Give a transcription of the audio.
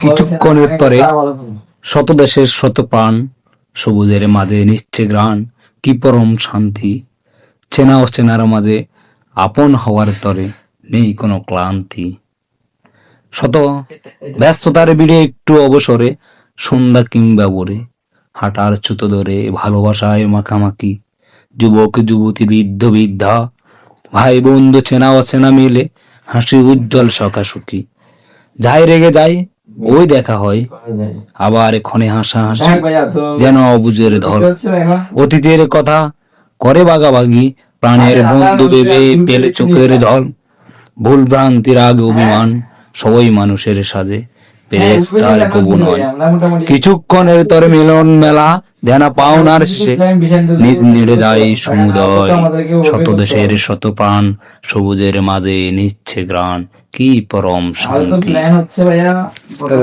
কিছুক্ষণের তরে শত দেশের শত প্রাণ সবুজের মাঝে নিচ্ছে গ্রাণ কি পরম শান্তি। চেনা অচেনার মাঝে আপন হওয়ার তরে নেই কোনো ক্লান্তি। শত ব্যস্ততার ভিড়ে একটু অবসরে সন্ধ্যা কিংবা ভোরে হাঁটার ছুতো ধরে ভালোবাসায় মাখামাখি যুবক যুবতী বৃদ্ধ বৃদ্ধা ভাই বন্ধু চেনা অচেনা মিলে হাসি উজ্জ্বল সকাশুকি যাই রেগে যায় ওই দেখা হয়। আবার এক্ষণে হাসা হাসি যেন অবুজের ধর। অতীতের কথা করে বাগাবাগি প্রাণের বন্ধু ভেবে পেলে চোখের জল ভুল ভ্রান্তির রাগ অভিমান সবই মানুষের সাজে। পেরেস তার কবু নয়। কিছুক্ষণের তরে মিলন মেলা ধ্যানা পাওনার শেষে নিজ নেড়ে যায় সমুদয়। শত দেশের শত প্রাণ সবুজের মাঝে নিচ্ছে গ্রাণ। কি পরম শান্তি। por